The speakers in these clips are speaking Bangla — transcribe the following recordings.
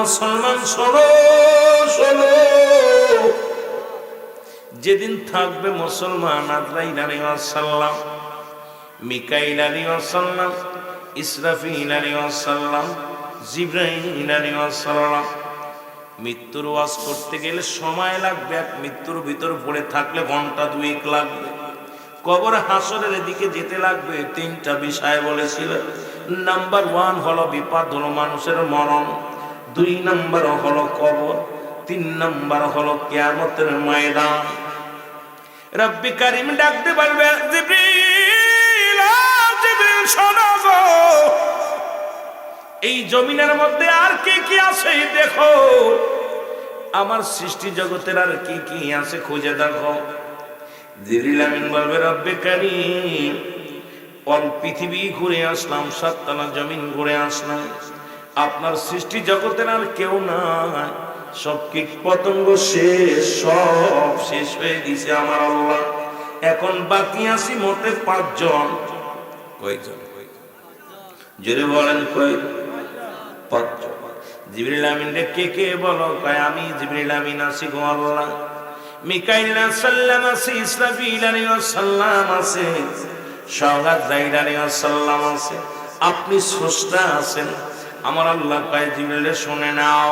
মুসলমান, শোনো শোনো। যেদিন থাকবে মুসলমান আজরাইল আলাইহিস সালাম মিকাইল আলাইহিস সালাম ইসরাফিল আলাইহিস সালাম জিব্রাইল আলাইহিস সালাম মৃত্যুর ওয়াজ করতে গেলে সময় লাগবে, এক মৃত্যুর ভিতর পড়ে থাকলে ঘণ্টা দুয়েক লাগবে। কবর হাসরের দিকে যেতে লাগবে, তিনটা বিষয় বলেছিল। নাম্বার ওয়ান হলো বিপদ হলো মানুষের মরণ। দুই নাম্বার হলো কবর, তিন নাম্বার হলো কেয়ামতের ময়দান। রব্বি কারিম ডাকতে পারবে এই জমিনের মধ্যে আর কি কি আছে দেখো। আমার সৃষ্টি জগতের আর কি কি আছে খুঁজে দেখো। জিবরিল বলবে, রব্বে কারিম পৃথিবী ঘুরে আসলাম, সাততলা জমিন ঘুরে আসলাম। আপনার সৃষ্টি জগতের আর কেউ নাই। সব কীট পতঙ্গ শেষ, সব শেষ হয়ে গেছে আমার আল্লাহ। এখন বাকি আছি মতে পাঁচজন। কয়েকজন যদি বলেন কই পাঁচজন। জিবরিল আমিন কে কে বলো? কয়, আমি জিবরিল আমিন আছি গো আল্লাহ। মিকাইল সাল্লাম আছে, ইসরাফিল আলাইহিস সালাম আছে সওগাত জাইর আলাইহিস সালাম আছে। আপনি স্রষ্টা আছেন। আমার আল্লাহ কয় শুনে নাও,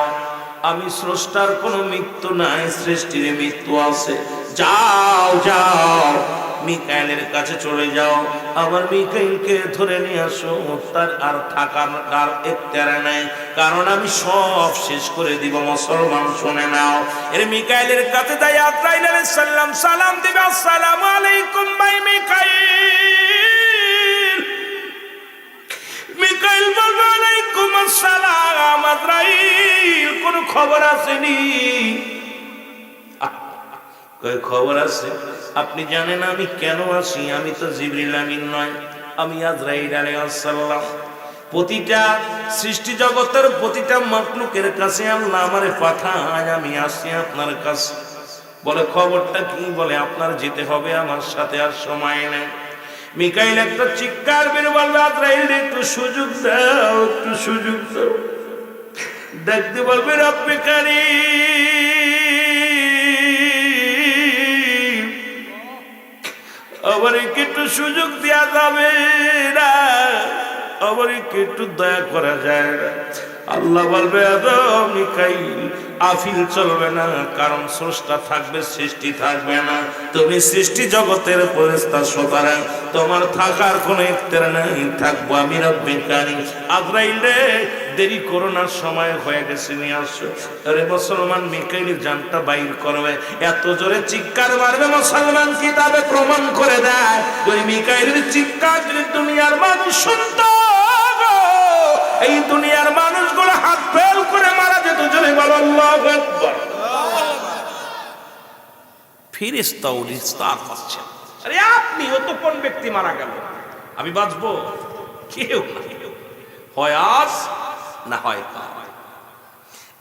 আমি স্রষ্টার কোনো মৃত্যু নাই, সৃষ্টির মৃত্যু আছে। যাও যাও, মিকাইলের কাছে চলে যাও। আবার মিকাইলকে ধরে নিয়ে আসো, তার আর থাকার আর এখতিয়ার নাই। কারণ আমি সব শেষ করে দিব, মুসলমান শুনে নাও। এর মিকাইলের কাছে তাই আত্রাইল আলাইহিস সালাম সালাম দিবে, আসসালামু আলাইকুম ভাই মিকাইল। মিকাইল বলবে কোন খবর আসেনি? আপনি জানেন আমি কেন আসি? আমি তো জিবরিল আমিন নয়, আমি আজরাইল আলাইহিস সালাম। প্রতিটা সৃষ্টি জগতের প্রতিটা মখলুকের কাছে আল্লাহ আমারে পাঠায়, আমি আসি আপনার কাছে। বলে খবরটা কি? বলে আপনার যেতে হবে, আমার সাথে আর সময় নেই। মিকাইল একটা চিৎকার বের বলবে আজরাইল একটু সুযোগ দাও, একটু সুযোগ দাও। দেখতে বলবে রব্বে আবার একে একটু সুযোগ দেওয়া যাবে না, আবার একে একটু দয়া করা যায় না। আল্লাহ বলবে আফিল চলবে না, কারণ স্রষ্টা থাকবে, সৃষ্টি থাকবে না। তুমি সৃষ্টি জগতের পরিস্তা সুতরাং তোমার থাকার কোনো ইফতার নাই। থাকব আমি রব্বে কারিম দেরি করোনার সময় হয়ে গেছে, নিয়ে আসো। আরে মুসলমান মিকাইল জানটা বাইর করবে। এত জোরে চিৎকার মারবে, মুসলমান কিতাবে প্রমাণ করে দেয়। ওই মিকাইলের চিৎকার যদি দুনিয়ার মানুষ শুনত এই দুনিয়ার মানুষগুলো হাত ফেল করে মারা যেত, জোরে বলো, আল্লাহু আকবার। উরিস্তার পাচ্ছেন আরে আপনি ও তো কোন ব্যক্তি মারা গেল? আমি বাঁচবো? কেউ না। হয় আজ না হয় কাল।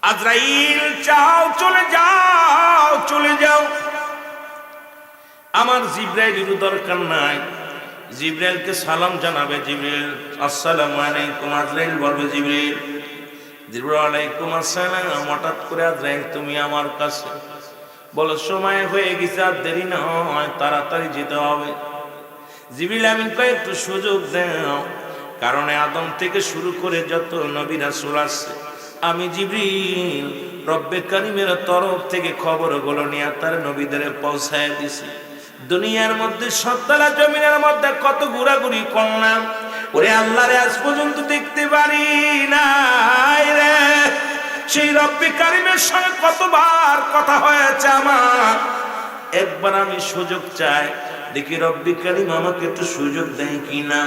আজরাইল, চাও, চলে যাও চলে যাও। আমার জিব্রাইলের দরকার নাই। জিব্রাইলকে সালাম জানাবে জিব্রাইল, আসসালামু আলাইকুম, আজরাইল, বলবে জিব্রাইল। জিব্রাইল আলাইকুম আসসালাম, হঠাৎ করে আজরাইল, তুমি আমার কাছে বলো, সময় হয়ে গেছে, আর দেরি না হয়, তাড়াতাড়ি যেতে হবে। জিবিল আমিন কয় একটু সুযোগ দাও, কারণ আদম থেকে শুরু করে যত নবীরা আসছে আমি জিবরিল রব্বে কারিমের তরফ থেকে খবরগুলো নিয়ে তার নবীদের পৌঁছায় দিছি। দুনিয়ার মধ্যে সত্তলা জমিনের মধ্যে কত ঘোরাঘুরি করলাম। ওরে আল্লাহরে আজ পর্যন্ত দেখতে পারি নাই রে। সেই রব্বে কারিমের সঙ্গে কতবার কথা হয়েছে আমার। একবার আমি সুযোগ চাই, দেখি রব্বি কারিম আমাকে একটু সুযোগ দেয় কিনা।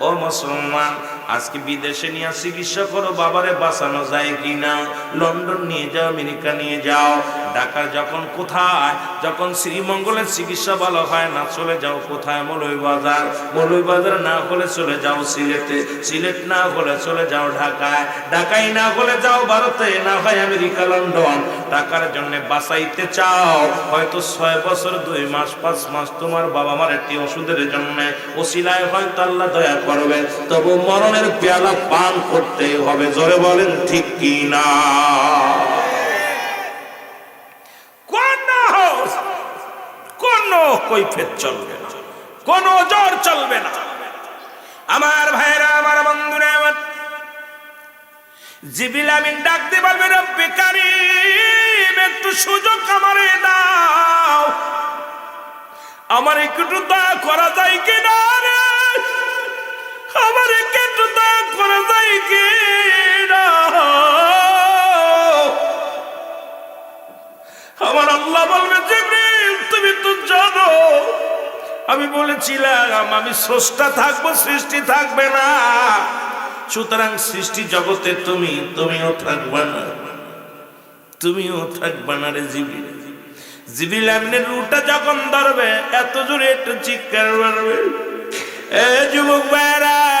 ও মুসলমান, আজকে বিদেশে নিয়ে চিকিৎসা করো, বাবারে বাঁচানো যায় কিনা। লন্ডন নিয়ে যাও, আমেরিকা নিয়ে যাও। ঢাকার যখন কোথায়, যখন শ্রীমঙ্গলের চিকিৎসা ভালো হয় না, চলে যাও কোথায়? মৌলভীবাজার। মৌলভীবাজার না হলে চলে যাও সিলেটে। সিলেট না হলে চলে যাও ঢাকায়। ঢাকায় না হলে যাও ভারতে, না হয় আমেরিকা, লন্ডন। টাকার জন্য বাঁচাইতে চাও। হয়তো ছয় বছর, দুই মাস, পাঁচ মাস তোমার বাবা মার একটি ওষুধের জন্য ওসিলায় হয়তো আল্লাহ দয়া করবে। তবু মরণের পেয়ালা পান করতে হবে। জোরে বলেন, ঠিক কি না কোন কোন কৈফেত চলবে না চলবে না। আমার ভাইরা, আমার বন্ধুরা, আমার জিবিল ডাক একটু সুযোগ দাও। আমার একটু দয়া করা যায় কি না রে? আমার একটু করা যায় কি না আমার আল্লাহ বলবে তুমি তো জানো আমি বলেছিলাম, আমি স্রষ্টা থাকব, সৃষ্টি থাকবে না। সুতরাং সৃষ্টি জগতে তুমি, তুমিও থাকবে না। তুমিও থাকবে না রে জিবি জিবিল আমিনের রুটা যখন ধরবে, এত জোরে একটা চিৎকার মারবে। এ যুবক রে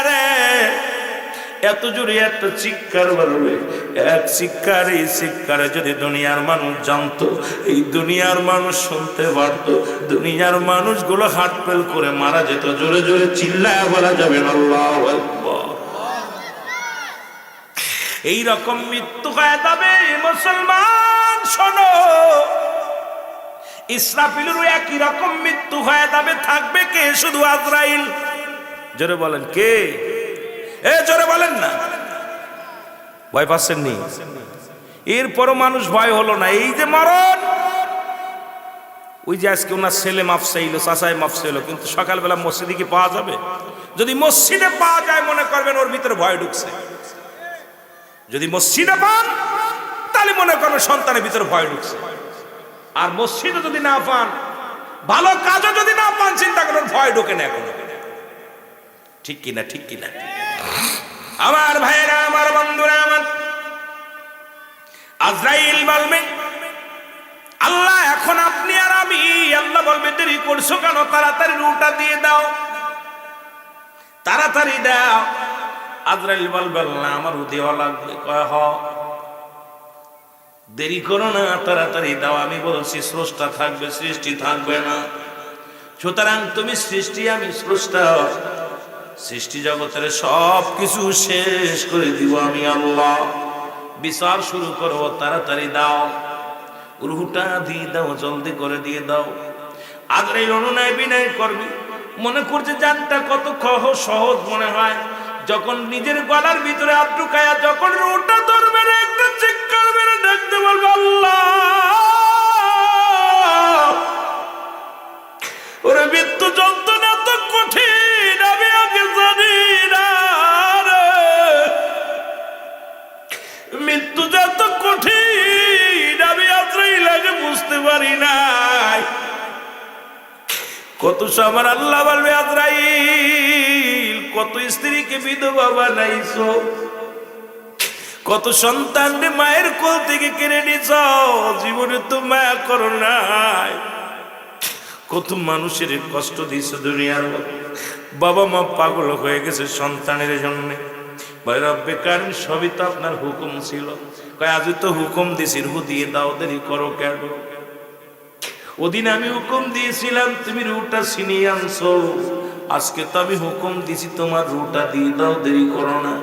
এত জোরে একটা চিৎকার মারবে। এক চিৎকার, এই চিৎকারে যদি দুনিয়ার মানুষ জানতো, এই দুনিয়ার মানুষ শুনতে পারত, দুনিয়ার মানুষগুলো হাট পেল করে মারা যেত। জোরে জোরে চিল্লায় বলা যাবে এই রকম মৃত্যু হয়ে যাবে, মুসলমান, শোনো। ইসরাফিলেরও একই রকম মৃত্যু হয়ে যাবে, থাকবে কে? শুধু আজরাইল। জোরে বলেন, কে? এ, জোরে বলেন না। ভয় পাচ্ছেন নি এরপরও মানুষ ভয় হলো না। এই যে মরণ, ওই যে আজকে ওনার ছেলে মাফ চাইলো, চাচাই মাফ চাইলো, কিন্তু সকালবেলা মসজিদে কি পাওয়া যাবে? যদি মসজিদে পাওয়া যায়, মনে করবেন ওর ভিতরে ভয় ঢুকছে। যদি মসজিদে পান, তাহলে মনে করবেন সন্তানের ভিতরে ভয় ঢুকছে। আর মসজিদে যদি না পান, ভালো কাজও যদি না পান, চিন্তা করেন ভয় ঢোকে না এখন। ঠিক কিনা ঠিক কিনা? আমার ভাইরা আমার বন্ধুরা, আমার আজরাইল বলবে, আল্লাহ, এখন আপনি আর আমি, আল্লাহ বলবে, দেরি করছ কেন? তাড়াতাড়ি রুটা দিয়ে দাও। তাড়াতাড়ি দাও। আজরাইল বলবে, আল্লাহ আমার দেওয়া লাগবে। কয়, হ। দেরি করো না, তাড়াতাড়ি দাও। আমি বলছি, স্রষ্টা থাকবে, সৃষ্টি থাকবে না। সুতরাং তুমি সৃষ্টি, আমি স্রষ্টা। সৃষ্টি জগতের সব কিছু শেষ করে দিব আমি আল্লাহ। বিচার শুরু করব তাড়াতাড়ি দাও। রুহুটা দিয়ে দাও, জলদি করে দিয়ে দাও। আদর এই অনুনয় বিনয় করবি। মনে করছে জানটা কত খহ সহজ মনে হয়। যখন নিজের গলার ভিতরে আটু খায়া যখন রুটা ধরবে না, একটা চিৎকার মেরে ডাকতে বলব, আল্লাহ! ওরে মৃত্যু যন্ত্রণা তো কঠিন। পারি নাই। কত আমার আল্লাহ বলবে, আজরাইল, কত স্ত্রীকে বিধবা বানাইছো? কত সন্তান মায়ের কোল থেকে কেড়ে নিছ? জীবনে তো মায়া করো নাই। কত মানুষের কষ্ট দিয়েছে দুনিয়ার। বাবা মা পাগল হয়ে গেছে সন্তানের জন্য। রব্বে সবই তো আপনার হুকুম ছিল। আজ তো হুকুম দিছি রু দিয়ে দাও, দেরি করো কেন? ওদিন আমি হুকুম দিয়েছিলাম, তুমি রুটা ছিনিয়ে আনছো। আজকে তো আমি হুকুম দিছি, তোমার রুটা দিয়ে দাও, দেরি করো না।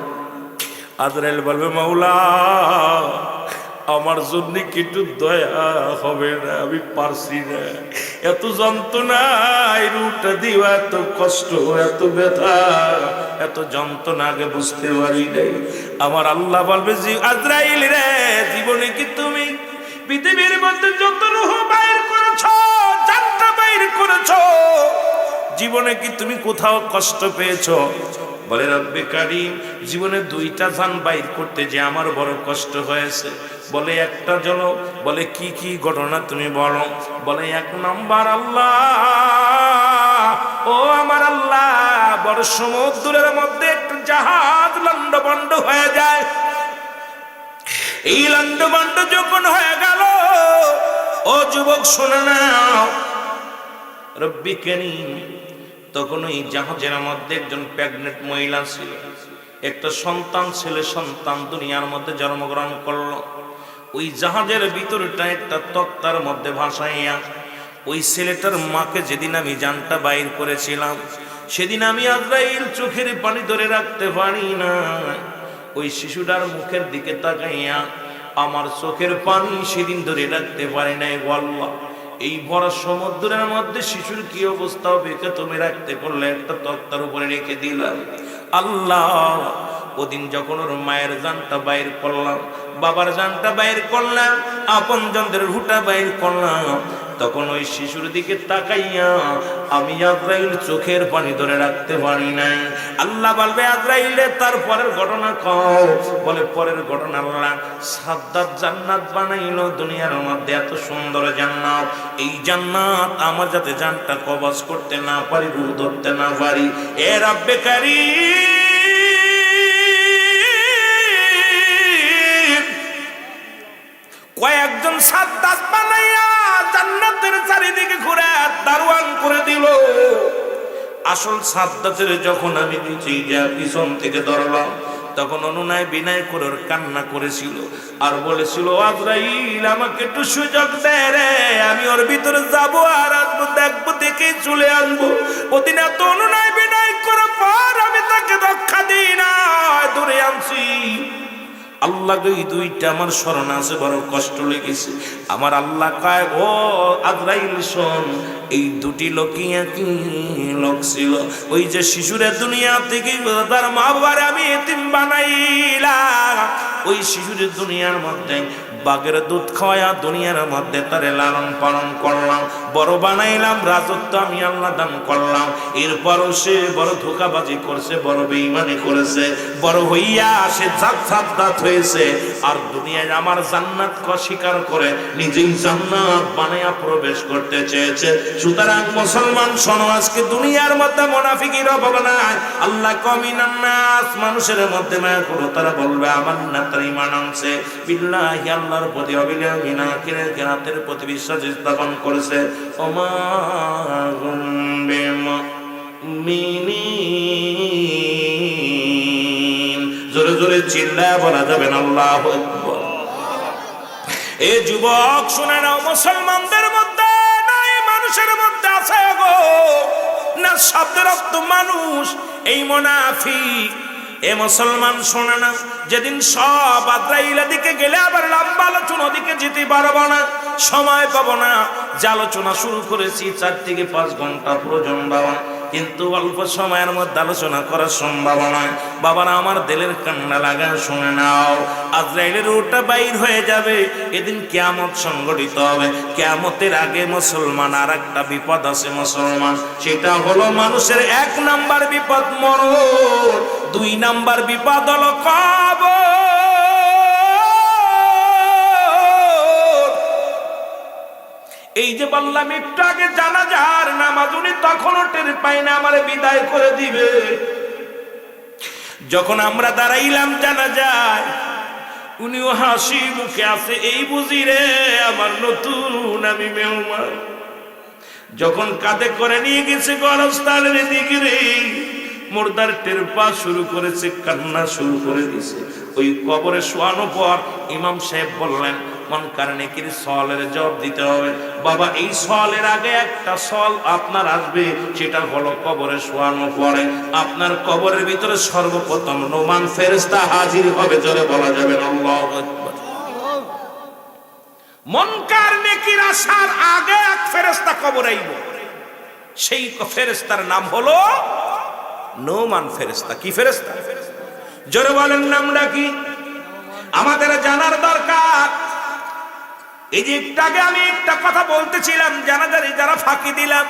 আদরাইল বলবে, মাওলা, আমার জন্য কিছু দয়া হবে না, আমি পারছি না। এত যন্ত্রণা রুটা দিও, এত কষ্ট, এত ব্যথা, এত যন্ত্রণা আগে বুঝতে পারি নাই। আমার আল্লাহ বলবে, জি আজরাইল রে, জীবনে কি তুমি পৃথিবীর মধ্যে যত রুহ বাইর করেছ যাত্রা বাইর করেছ। জীবনে কি তুমি কোথাও কষ্ট পেয়েছ? বলে, রব্বে কারিম, জীবনে দুইটা জান বাইর করতে যে আমার বড় কষ্ট হয়েছে। বলে, একটা জল বলে, কি কি ঘটনা তুমি বলো? বলে, এক নম্বর আল্লাহ, ও আমার আল্লাহ, বড় সমুদ্রের মধ্যে একটা জাহাজ লন্ড বন্ড হয়ে যায়। এই লন্ড বন্ড যখন হয়ে গেল ও যুবক, শোনে নাও রব্বি করিম তখন ওই জাহাজের মধ্যে একজন প্রেগনেন্ট মহিলা ছিল। একটা সন্তান ছেলে, সন্তান দুনিয়ার মধ্যে জন্মগ্রহণ করল। ওই জাহাজের ভিতরটা একটা তক্তার মধ্যে ভাসাইয়া ওই ছেলেটার মাকে যেদিন আমি জানটা বাইর করেছিলাম, সেদিন আমি আজরাইল চোখের পানি ধরে রাখতে পারি না ওই শিশুটার মুখের দিকে তাকাইয়া আমার চোখের পানি সেদিন ধরে রাখতে পারে নাই বল্লা এই বড় সমুদ্রের মধ্যে শিশুর কি অবস্থা হবে? তুমি রাখতে পারলে একটা তক্তার উপরে রেখে দিলাম। আল্লাহ, ওদিন যখন ওর মায়ের জানটা বাইর করলাম, বাবার জানটা বাইর করলাম আপন জনদের হুটা বাইর করলাম তখন ওই শিশুর দিকে তাকাইয়া আমি আজরাইল চোখের পানি ধরে রাখতে পারি নাই। আল্লাহ বলবে, আজরাইলে তার পরের ঘটনা কও। বলে, পরের ঘটনা আল্লাহ সাদ্দাত জান্নাত বানাইলো, দুনিয়ার মধ্যে এত সুন্দর জান্নাত। এই জান্নাত আমার যাতে জানটা কবজ করতে না পারি রু ধরতে না পারি। এ রাব্বে কারীম, কয়েকজন সাদ্দাত জান্নাতের চারিদিকে ঘুরে দারোয়ান করে দিল। আসল সাদ্দাতের যখন আমি পিছন থেকে ধরলাম, তখন অনুনয় বিনয় করে কান্না করেছিল আর বলেছিল, আজরাইল, আমাকে একটু সুযোগ দেয় রে, আমি ওর ভিতরে যাব আর আসব, দেখব দেখে চলে আসব। ওদিন এত অনুনায় বিনয় করে পর আমি তাকে রক্ষা দিই না ধরে আনছি। আল্লাহ ওই দুইটা আমার স্মরণ আছে, বড় কষ্ট লেগেছে। আমার আল্লাহ কায়, ও আদ্রাইল শোন এই দুটি লোকই একই লোক ছিল। ওই যে শিশুরের দুনিয়া থেকে তার মা বাবার আমি এতিম বানাইলাম। ওই শিশুরের দুনিয়ার মধ্যে, বাঘের দুধ খাওয়া দুনিয়ার মধ্যে তারে লালন পালন করলাম। বড় বানাইলাম, রাজত্ব আমি আল্লাহ দান করলাম। এরপরও সে বড় ধোকাবাজি করছে, বড় বেইমানি করেছে। বড় হইয়া সে জাত সাদ্দাত হয়েছে। আর দুনিয়ায় আমার জান্নাত স্বীকার করে, নিজেই জান্নাত বানাইয়া প্রবেশ করতে চেয়েছে। সুতরাং মুসলমান শোনো, আজকে দুনিয়ার মধ্যে মোনাফিকির অভাব নাই। আল্লাহ কমিনান নাস মানুষের মধ্যে মায়া করো, তারা বলবে আমার না তার ইমান আনছে। বিল্লাহি, আল্লাহর প্রতি অবিলয় মিনা কিনে কেরাতের প্রতি বিশ্বাস স্থাপন করেছে। ওমা জোরে জোরে চিল্লা বলা যাবে না, আল্লাহ এ যুবক, শুনে নাও, মুসলমানদের মধ্যে মানুষের মধ্যে আছে গো। না শব্দের অর্থ মানুষ, এই মোনাফিক। এ মুসলমান শোনে না, যেদিন সব আদ্রাইলা দিকে গেলে আবার লম্বা আলোচনা দিকে যেতে পারব না, সময় পাবো না। যে আলোচনা শুরু করেছি চার থেকে পাঁচ ঘণ্টা প্রয়োজন বাবা। কিন্তু অল্প সময়ের মধ্যে আলোচনা করার সম্ভাবনা বাবারা, আমার দিলের কান্না লাগা শুনে নাও। আজরাইলের ওটা বাইর হয়ে যাবে। এদিন কেয়ামত সংগঠিত হবে। কেয়ামতের আগে মুসলমান আর একটা বিপদ আছে মুসলমান। সেটা হলো মানুষের এক নাম্বার বিপদ মরণ। দুই নাম্বার বিপদ হলো কবর। এই যে বললাম, একটু আগে জানা যার নামাজ উনি তখনও টের পাই না, আমার বিদায় করে দিবে। যখন আমরা দাঁড়াইলাম জানা যায় উনিও হাসি মুখে আছে, এই বুঝি রে, আমার নতুন আমি মেহমান। যখন কাঁধে করে নিয়ে গেছে গরস্থানের দিকে রে, মোরদার টের পা শুরু করেছে, কান্না শুরু করে দিছে। ওই কবরে শোয়ানো পর ইমাম সাহেব বললেন মন কারণে কি সলের জবাব দিতে হবে। বাবা, এই সলের আগে একটা সল আপনার আসবে, সেটা হলো কবরে শোয়ানো পরে। আপনার কবরের ভিতরে সর্বপ্রথম নোমান ফেরেস্তা হাজির হবে, জোরে বলা যাবে আল্লাহু মনকার নেকির আসার আগে এক ফেরেস্তা আইব। সেই ফেরেস্তার নাম হলো নোমান ফেরেস্তা কি ফেরেস্তা জোরে বলেন, নামটা কি? আমাদের জানার দরকার। এই যে একটু আগে আমি একটা কথা বলতেছিলাম, জানাজারি যারা যারা ফাঁকি দিলাম।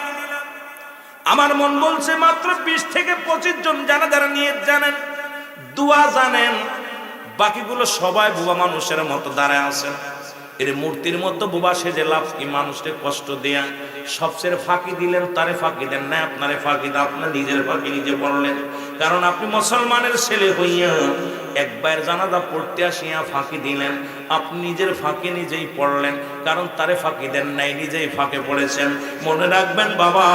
আমার মন বলছে মাত্র বিশ থেকে পঁচিশ জন জানা যারা নিয়ে জানেন, দুয়া জানেন, বাকিগুলো সবাই বুবা মানুষের মতো দাঁড়ায় আছেন। এর মূর্তির মতো বুবা সেজে লাভ কি মানুষকে কষ্ট দেয়া? সবচেয়ে ফাঁকি দিলেন, তারে ফাঁকি দেন না আপনারে ফাঁকি দেন, আপনার নিজের ফাঁকি নিজে পড়লেন কারণ আপনি মুসলমানের ছেলে হইয়া একবার জানাজা পড়তে আসিয়া ফাঁকি দিলেন। আপনি নিজের ফাঁকি নিজেই পড়লেন, কারণ তারে ফাঁকি দেন নাই, নিজেই ফাঁকে পড়েছেন। মনে রাখবেন বাবা,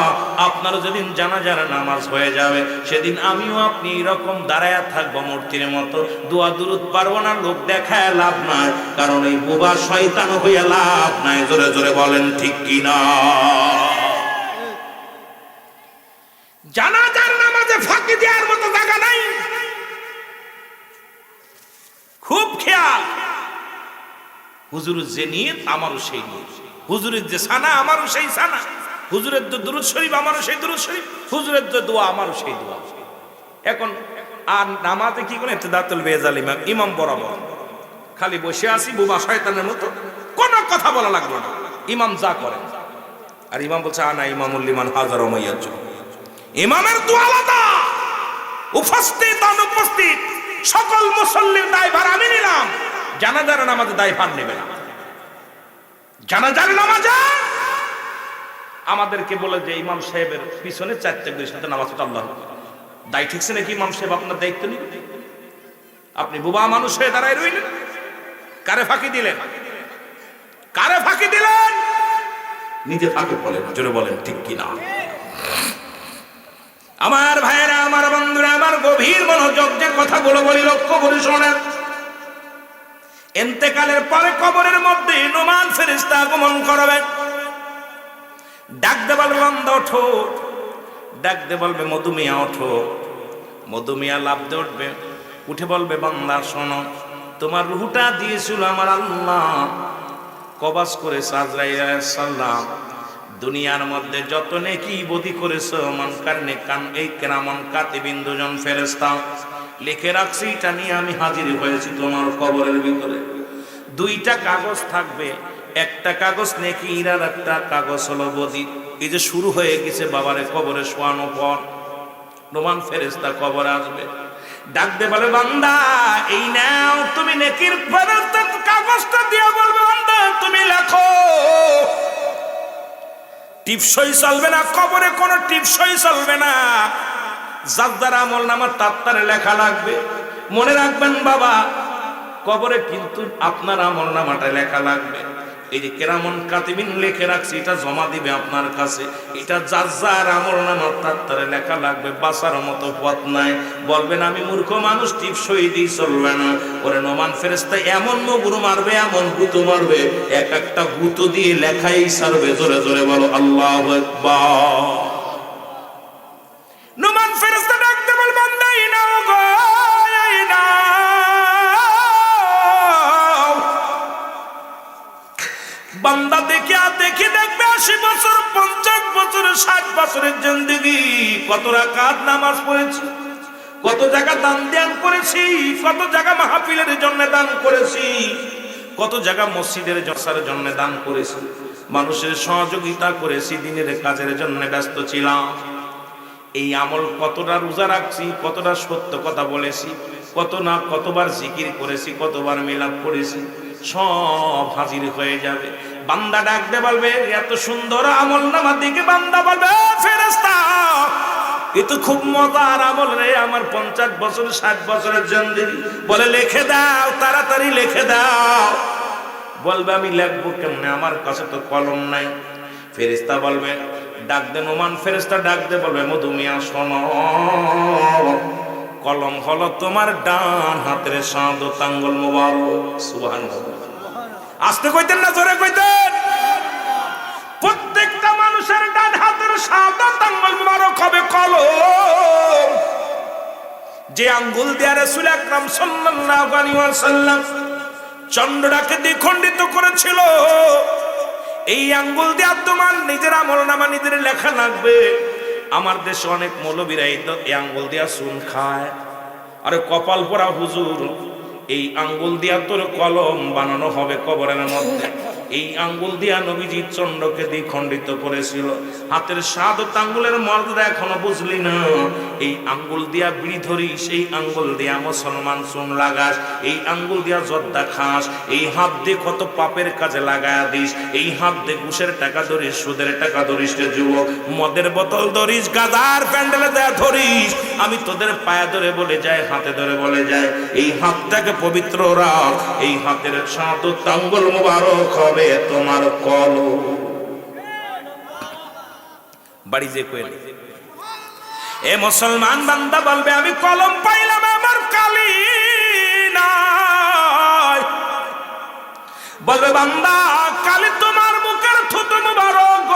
আপনার যেদিন জানাজার নামাজ হয়ে যাবে, সেদিন আমিও আপনি এরকম দাঁড়ায়া থাকব মূর্তির মতো। দোয়া দুরুদ পারব না, লোক দেখায় লাভ নাই, কারণ এই বুবা শয়তান হইয়া লাভ নাই। জোরে জোরে বলেন, ঠিক কিনা? জানাজার নামাজে ফাঁকি দেওয়ার মতো জায়গা নাই। খুব খেয়াল। হুজুরের যে নিয়ত, আমারও সেই নিয়ত। হুজুরের যে সানা, আমারও সেই সানা। হুজুরের যে দুরুদ শরীফ, আমারও সেই দুরুদ শরীফ। হুজুরের যে দোয়া, আমারও সেই দোয়া। এখন, আর নামাজে কি করে দাতুল বেজাল ইমাম ইমাম বরাবর? খালি বসে আছি, বোবা শয়তানের মতো। কোনো কথা বলা লাগল না। ইমাম যা করেন। আর ইমাম বলছে, আনা ইমামুল লিমান হাজার মাইয়ার জন্য ইমামের দোয়া আলাদা। উপস্থিত, অনুপস্থিত, সকল মুসল্লির দায়ভার আমি নিলাম। জানাজার নামাজে দায়ভার নেবে না। জানাজার নামাজে আমাদেরকে বলে যে ইমাম সাহেবের পিছনে চারটে গুলির সাথে নামাজ আল্লাহ দায় ঠিকছে নাকি ইমাম সাহেব? আপনার দায়িত্ব নিন আপনি বুবা মানুষ হয়ে দাঁড়ায় রইলেন। কারে ফাঁকি দিলেন? কারে ফাঁকি দিলেন? নিজে ফাঁকে বলেন, জোরে বলেন, ঠিক কিনা? আমার ভাইয়েরা, আমার বন্ধুরা, আমার গভীর মনোযোগ যে কথাগুলো বলি লক্ষ্য করে শোনেন। এন্তেকালের পরে কবরের মধ্যে নোমান ফেরিস্তা আগমন করবে। ডাকতে বলবে, বন্ধ, ওঠো। ডাকতে বলবে, মধুমিয়া, ওঠো। মধুমিয়া লাভতে উঠবে। উঠে বলবে, বান্দা, শোনো, তোমার রুহুটা দিয়েছিল আমার আল্লাহ। কবাস করে সাজরাইসাল্লাম দুনিয়ার মধ্যে যত নেকি বদি করেছ মন কারণে কান এই কেরামন কাতে বিন্দুজন ফেরেস্তা লিখে রাখছি, এটা নিয়ে আমি হাজির হয়েছি তোমার কবরের ভিতরে। দুইটা কাগজ থাকবে, একটা কাগজ নেকি, আর একটা কাগজ হলো বদি এই যে শুরু হয়ে গেছে বাবারে কবরে শোয়ানো পর, রোমান ফেরেস্তা কবর আসবে। ডাকতে বলে, বান্দা, এই নাও, তুমি নেকির কাগজটা দিয়ে বলবে, বান্দা, তুমি লেখো। টিপসই চলবে না, কবরে কোনো টিপসই চলবে না। যার আমল নামার তাত্তারে লেখা লাগবে। মনে রাখবেন বাবা, কবরে কিন্তু আপনার আমল নামাটা লেখা লাগবে। এই যে কেরামন কাতিবিন লিখে রাখছি, এটা জমা দিবে আপনার কাছে। এটা যার যার আমল তার লেখা লাগবে বাসার মতো পথ নাই। বলবেন, আমি মূর্খ মানুষ টিপসই দিই, চলবে না। ওরে নমান ফেরেস্তা এমন মগুরু মারবে, এমন গুতো মারবে। এক একটা গুতো দিয়ে লেখাই সারবে। জোরে জোরে বলো, আল্লাহ নোমান আশি বছর, পঞ্চাশ বছর, ষাট বছরের জিন্দগি। কত রাকাত নামাজ পড়েছি, কত জায়গা দান ধ্যান করেছি, কত জায়গা মাহফিলের জন্য দান করেছি, কত জায়গা মসজিদের জসার জন্য দান করেছি, মানুষের সহযোগিতা করেছি, দিনের কাজের জন্য ব্যস্ত ছিলাম। এই আমল কতটা রোজা রাখছি, কতটা সত্য কথা বলেছি, কত না কতবার জিকির করেছি, কতবার মিলাপ করেছি সব হাজির হয়ে যাবে। বান্দা ডাকতে বলবে, এত সুন্দর আমল নামার দিকে বান্দা বলবে ফেরেস্তা এ তো খুব মজার আমল রে, আমার পঞ্চাশ বছর, ষাট বছরের জন্দিগি বলে, লেখে দাও, তাড়াতাড়ি লেখে দাও। বলবে, আমি লেখবো কেমনে? আমার কাছে তো কলম নাই। ফেরিস্তা বলবে, ডাক দে নোমান ফেরিস্তা ডাক দে। বলবে, মধুমিয়া, শোনো। কলম হলো তোমার ডান হাতের সাঁদ তাঙ্গল মোবারক। সুবহান আসতে কইতেন না, জোরে কইতেন। প্রত্যেকটা মানুষের ডান হাতের সাঁদ তাঙ্গল মোবারক হবে কলম। যে আঙ্গুল দেয়া রাসূল আকরাম সাল্লাল্লাহু আলাইহি ওয়াসাল্লাম চন্দ্রটাকে দ্বিখণ্ডিত করেছিল, এই আঙ্গুল দিয়ে তোমার নিজের আমল নামা নিজের লেখা লাগবে। আমার দেশে অনেক মৌলবীরা এই আঙ্গুল দিয়া চুন খায়। আরে কপাল পরা হুজুর, এই আঙ্গুল দিয়া তোর কলম বানানো হবে কবরের মধ্যে। এই আঙ্গুল দিয়া নবীজি চন্দ্রকে দ্বিখণ্ডিত করেছিল। হাতের সাত আঙ্গুলের মর্যাদা এখনও বুঝলি না। এই আঙ্গুল দিয়া বিড়ি ধরিস এই আঙ্গুল দিয়া মুসলমান চুন লাগাস। এই আঙ্গুল দিয়া জর্দা খাস। এই হাত দিয়ে কত পাপের কাজে লাগায়া দিস। এই হাত দিয়ে ঘুষের টাকা ধরিস, সুদের টাকা ধরিস রে যুবক। মদের বোতল ধরিস, গাদার প্যান্ডেলে দেয়া ধরিস। আমি তোদের পায়ে ধরে বলে যাই, হাতে ধরে বলে যাই। এই হাতটাকে পবিত্র রাখ। এই হাতের সাত আঙ্গুল মুবারক হবে। তোমার কল। বাড়ি যে কোয়েলে এ মুসলমান বান্দা বলবে, আমি কলম পাইলাম, আমার কালি বলবে, বান্দা, কালি তোমার মুখের থুতু মুবারক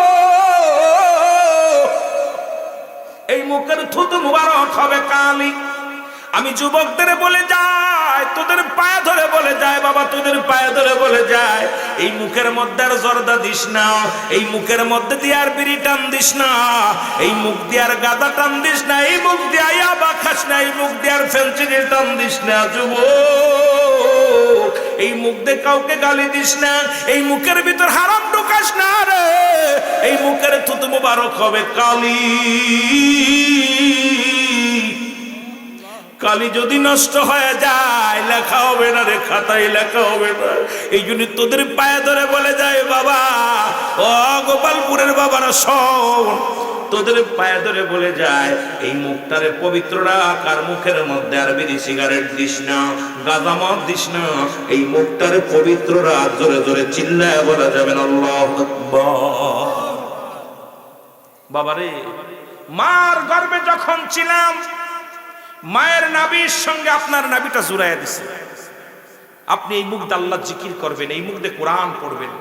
এই মুখের থুতু মুবারক হবে কালি। আমি যুবকদের বলে যাই, তোদের পায়ে ধরে বলে যায় বাবা, তোদের পায়ে ধরে বলে যায় এই মুখের মধ্যে আর জর্দা দিস না, এই মুখের মধ্যে দিয়ে আর বিড়ি টান দিস না, এই মুখ দিয়ে আর গাদা টান দিস না, এই মুখ দিয়ে ইয়াবা খাস না, এই মুখ দিয়ে আর ফেন্সিডিল টান দিস না, যুবক। এই মুখ দিয়ে কাউকে গালি দিস না, এই মুখের ভিতর হারাম ঢুকাস না রে। এই মুখের থুতু মুবারক হবে কালি। কালি যদি নষ্ট হয়ে যায়, লেখা হবে না রে খাতায়, লেখা হবে না। এই জন্য তোদের পায়ে ধরে বলে যায়, বাবা, ও গোপালপুরের বাবারা শোন। তোদের পায়ে ধরে বলে যায়, এই মুখটারে পবিত্র রাখ আর মুখের মধ্যে? আর বিড়ি সিগারেট দিস না গাঁদা দিস না। এই মুখটারে পবিত্র রাখ জোরে জোরে চিল্লায় বলা যাবে না বাবারে, মার গর্বে যখন ছিলাম মায়ের নাবির সঙ্গে আপনার নাবিটা জুড়াইয়া দিছে। আপনি এই মুখ দিয়ে আল্লাহ জিকির করবেন, এই মুখ দিয়ে কোরআন পড়বেন,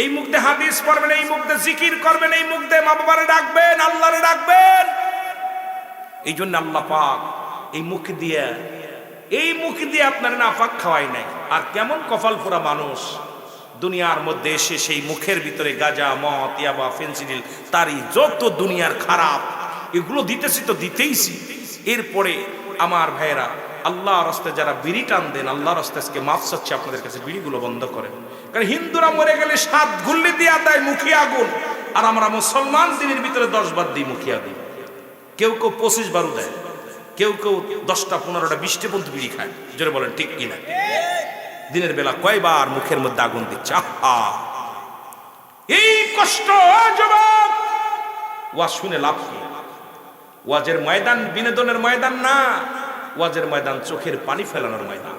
এই মুখ দিয়ে হাদিস পড়বেন, এই মুখ দিয়ে জিকির করবেন, এই মুখ দিয়ে মা বাবারে ডাকবেন, আল্লাহরে ডাকবেন। এই জন্য আল্লাহ পাক এই মুখ দিয়ে, এই মুখ দিয়ে আপনার না পাক খাওয়াই নাই। আর কেমন কপাল পোড়া মানুষ দুনিয়ার মধ্যে এসে সেই মুখের ভিতরে গাজা, মদ, ইয়াবা, ফেন্সিডিল তারই যত দুনিয়ার খারাপ, এগুলো দিতেছি তো দিতেইছি। এরপরে আমার ভাইয়েরা আল্লাহ রাস্তায় যারা বিড়ি টান দেন আল্লাহ রাস্তায় আজকে মাফ চাচ্ছে, আপনাদের কাছে বিড়িগুলো বন্ধ করেন। কারণ হিন্দুরা মরে গেলে সাত গুল্লি দিয়ে দেয় মুখী আগুন, আর আমরা মুসলমান দিনের ভিতরে দশ বার দিই মুখিয়া আগুন। কেউ কেউ পঁচিশ বারও দেয়, কেউ কেউ দশটা, পনেরোটা, বিশটি পর্যন্ত বিড়ি খায়। জোরে বলেন, ঠিক কিনা দিনের বেলা কয়বার মুখের মধ্যে আগুন দিচ্ছে? আহা! এই কষ্ট ওয়া শুনে লাভ কি? ওয়াজের ময়দান বিনোদনের ময়দান না, ওয়াজের ময়দান চোখের পানি ফেলানোর ময়দান।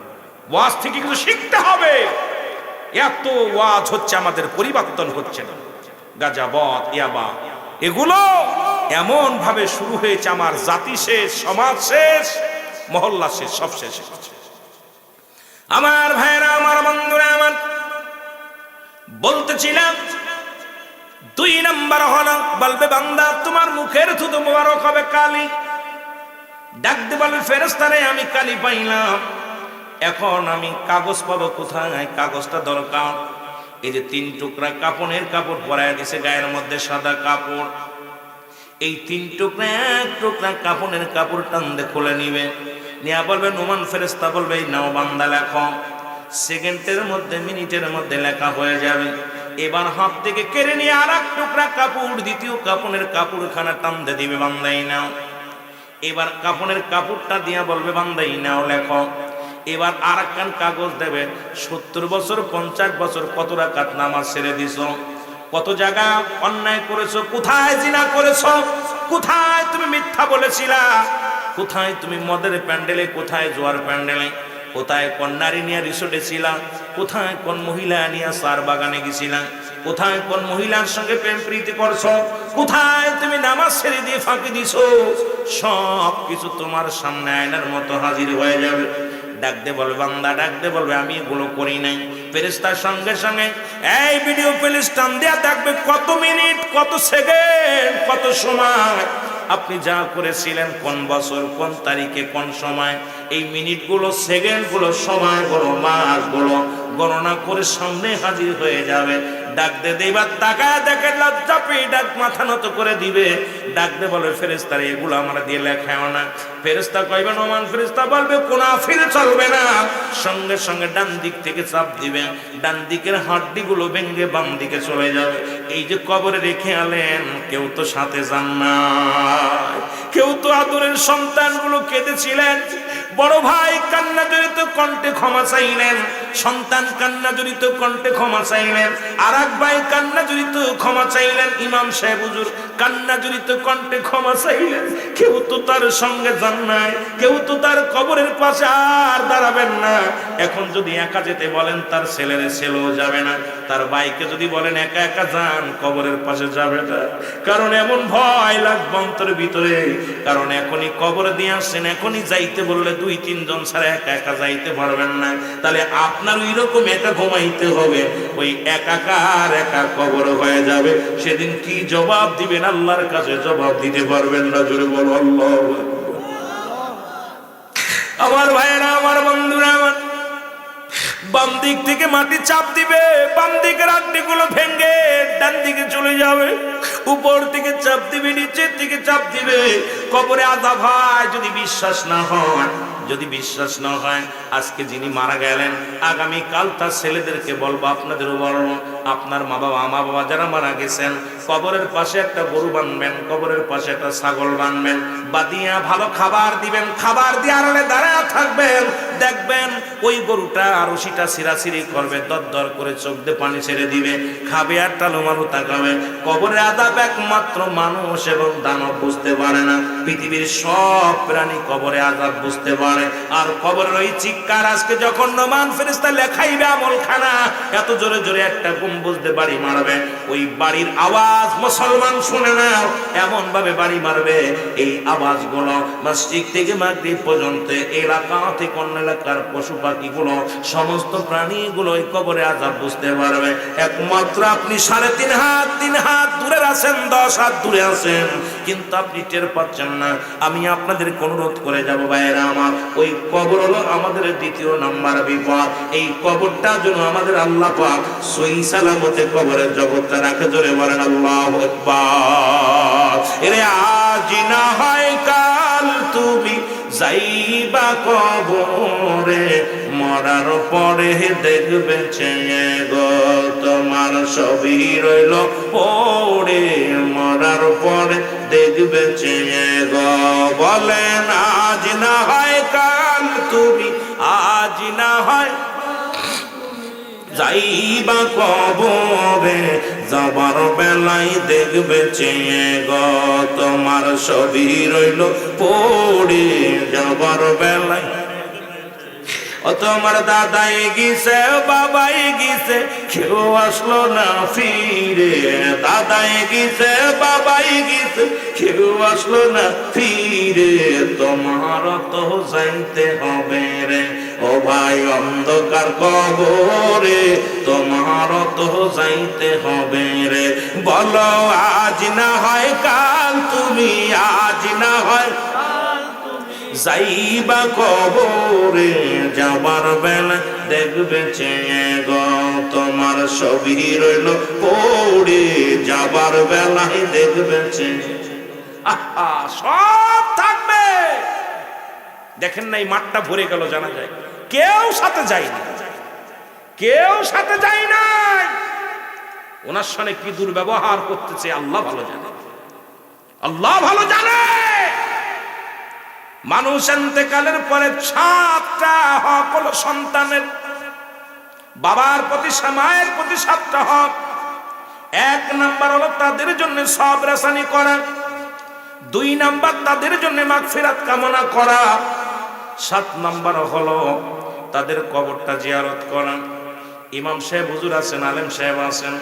ওয়াজ থেকে কিছু শিখতে হবে। এত ওয়াজ হচ্ছে আমাদের পরিবর্তন হচ্ছে না। গাজাবত, ইয়াবা, এগুলো এমন ভাবে শুরু হয়েছে আমার জাতি শেষ, সমাজ শেষ, মহল্লা শেষ, সব শেষ আমার ভাইরা, আমার বন্ধুরা, আমার বলতেছিলাম দুই নাম্বার হলো বলবে, বান্দা, তোমার মুখের থুতু মোবারক হবে কালি। ডাকতে বলবে ফেরেস্তারে আমি কালি পাইলাম। এখন আমি কাগজ পাবো কোথায়? কাগজটা দরকার। এই যে তিন টুকরা কাপড়ের কাপড় পরায় দিছে, গায়ের মধ্যে সাদা কাপড়। এই তিন টুকরা, এক টুকরা কাপড়ের কাপড় টানতে খুলে নিবে। নিয়া বলবে, নোমান ফেরেস্তা বলবে, এই নাও বান্দা, লেখো। সেকেন্ডের মধ্যে মিনিটের মধ্যে লেখা হয়ে যাবে। এবার হাত থেকে কেড়ে নিয়ে আর এক টুকরা কাপড়, দ্বিতীয় কাপড়ের কাপড়খানা টানতে দিবে, বান্দাই নাও। এবার কাপড়ের কাপড়টা দিয়া বলবে, বান্দাই নাও, লেখো। এবার আর একখান কাগজ দেবে, সত্তর বছর, পঞ্চাশ বছর, কত রাকাত নামাজ ছেড়ে দিছ? কত জায়গা অন্যায় করেছ? কোথায় জিনা করেছ? কোথায় তুমি মিথ্যা বলেছিলা? কোথায় তুমি মদের প্যান্ডেলে, কোথায় জোয়ার প্যান্ডেলে? কোথায় কোন নারী নিয়ে রিসোর্টে ছিলাম, কোথায় কোন মহিলা নিয়ে সার বাগানে গেছিলাম, কোথায় কোন মহিলার সঙ্গে প্রেম প্রীতি করছ, কোথায় তুমি নামাজ ছেড়ে দিয়ে ফাঁকি দিছো, সব কিছু তোমার সামনে আয়নার মতো হাজির হয়ে যাবে। ডাকতে বলবে, বান্দা, ডাকতে বলবে, আমি এগুলো করি নাই। ফেরেস্তার সঙ্গে সঙ্গে, এই ভিডিও টান দেয়া থাকবে কত মিনিট, কত সেকেন্ড, কত সময়? আপনি যা করেছিলেন, কোন বছর, কোন তারিখে, কোন সময়, এই মিনিটগুলো, সেকেন্ডগুলো, সময়গুলো, মাসগুলো গণনা করে সামনে হাজির হয়ে যাবে। ডাক দে এবার তাকায় দেখে লজ্জা পেয়ে ডাক মাথা নত করে দিবে। ডাক দে বলে ফেরেস্তার এগুলো আমরা দিয়ে লেখাও না। ফেরেস্তা কইবে, নমান ফেরেস্তা বলবে কোন আফিল চলবে না। সঙ্গে সঙ্গে ডান দিক থেকে চাপ দিবে। ডান দিকের হাড্ডিগুলো ভেঙ্গে বাম দিকে চলে যাবে। এই যে কবরে রেখে আলেন, কেউ তো সাথে যান না কেউ তো আদরের সন্তানগুলো কেঁদেছিলেন। বড় ভাই কান্না জড়িত কণ্ঠে ক্ষমা চাইলেন, সন্তান কান্না জড়িত কণ্ঠে ক্ষমা চাইলেন আর এক ভাই কান্না জড়িত ক্ষমা চাইলেন, ইমাম সাহেব হুজুর কান্না জড়িত কণ্ঠে ক্ষমা চাইলেন কেউ তো তার সঙ্গে যান নাই, কেউ তো তার কবরের পাশে আর দাঁড়াবেন না। এখন যদি একা যেতে বলেন, তার ছেলের ছেলেও যাবে না। তার বাইকে যদি বলেন, একা একা যান, কবরের পাশে যাবে না। কারণ এমন ভয় লাগবে অন্তরের ভিতরে। কারণ এখনই কবর দিয়ে আসছেন, এখনই যাইতে বললে দুই, তিনজন ছাড়া একা একা যাইতে পারবেন না। তাহলে আপনার ওই রকম একা ঘুমাইতে হবে। ওই একাকার একা কবর হয়ে যাবে। সেদিন কি জবাব দিবেন আল্লাহর কাছে জবাব দিতে পারবেন না, জোরে বলো, আল্লাহ আমার ভাইয়েরা, আমার বন্ধুরা, আমার বাম দিক থেকে মাটি চাপ দিবে, বাম দিকের আড্ডিগুলো ভেঙ্গে ডান দিকে চলে যাবে, উপর থেকে চাপ দিবে, নিচের দিকে চাপ দিবে। কবরে আদা ভাই যদি বিশ্বাস না হয়, যদি বিশ্বাস না হয়, আজকে যিনি মারা গেলেন আগামী কাল তার ছেলেদেরকে বলব, আপনাদেরও বলব আপনার মা বাবা মা বাবা যারা মারা গেছেন, কবরের পাশে একটা গরু বানবেন, কবরের পাশে একটা ছাগল বানবেন, বাদিয়া ভালো খাবার দিবেন, খাবার দিয়ে আড়ালে দাঁড়ায় থাকবেন, দেখবেন ওই গরুটা রশিটা সিরাসিরি করবে দর করে চোখ দিয়ে পানি ছেড়ে দিবে, খাবে আর টালো মালু তাকাবে। কবরে আদাব একমাত্র মানুষ এবং দানব বুঝতে পারে না, পৃথিবীর সব প্রাণী কবরে আজাব বুঝতে পারে। আর কবরের ওই চিৎকার আজকে যখন নমান ফেরিস্তা লেখাইবে আমল খানা এত জোরে জোরে একটা গম্বুজতে বাড়ি মারবে। ওই বাড়ির আওয়াজ মুসলমান শুনে না এমন ভাবে বাড়ি মারবে। এই আওয়াজগুলো মসজিদ থেকে মাগরিব পর্যন্ত, এলাকা থেকে অন্য এলাকার পশু পাখিগুলো, সমস্ত প্রাণীগুলো ওই কবরে আজাব বুঝতে পারবে। একমাত্র আপনি সাড়ে তিন হাত তিন হাত দূরে আছেন, দশ হাত দূরে আছেন। কিন্তু আপনি টের পাচ্ছেন না। আমি আপনাদের অনুরোধ করে যাব, ভাইয়েরা আমার। ওই কবর হলো আমাদের দ্বিতীয় নাম্বার বিপদ। এই কবরটা যেন আমাদের আল্লাহ পাক সই সালামতে কবরের জগৎটা রাখে জোরে বলেন, আল্লাহ এরে আজ না হয় কাল তুমি যাইবা কবরে, মরার পরে দেখবে চেয়ে গো তোমার সবই রইল পড়ে। মরার পরে দেখবে চেয়ে গো, বলেন, আজ না হয় কাল তুমি, আজ না হয় যাইবা কবরে যাবার বেলাই দেখবে চেয়ে গ তোমার সবই রইল পড়ে যাবার বেলায়। ও তোমার দাদাই গিয়েছে বাবাই গিয়েছে, কেউ আসলো না ফিরে। দাদাই গিয়েছে বাবাই গিয়েছে, কেউ আসলো না ফিরে। তোমার তো যাইতে হবে রে, ও ভাই অন্ধকার কবরে। তোমার তো যাইতে হবে রে। বলো, আজ না হয় কাল, তুমি আজ না হয় যাইবা কবরে যাবার বেলা দেখবে চেয়ে গো, তোমার ছবি রইল পড়ে। যাবার বেলায় দেখবে চেয়ে সব থাকবে। দেখেন না, এই মাঠটা ভরে গেল, জানা যায়। কেউ সাথে যায়নি কেউ সাথে যায় নাই। ওনার সঙ্গে কি দুর্ব্যবহার করতেছে, আল্লাহ ভালো জানে। আল্লাহ ভালো জানে। মানুষ এতেকালের পরে সাতটা হক হলো সন্তানের। বাবার প্রতি মায়ের প্রতি সাতটা হক। এক নাম্বার হলো তাদের জন্য সব রেশানি করা। দুই নাম্বার তাদের জন্য মাগফিরাত কামনা করা। সাত নাম্বার হলো তাদের কবরটা জিয়ারত করা। ইমাম সাহেব, হুজুর আছেন, আলেম সাহেব আছেন।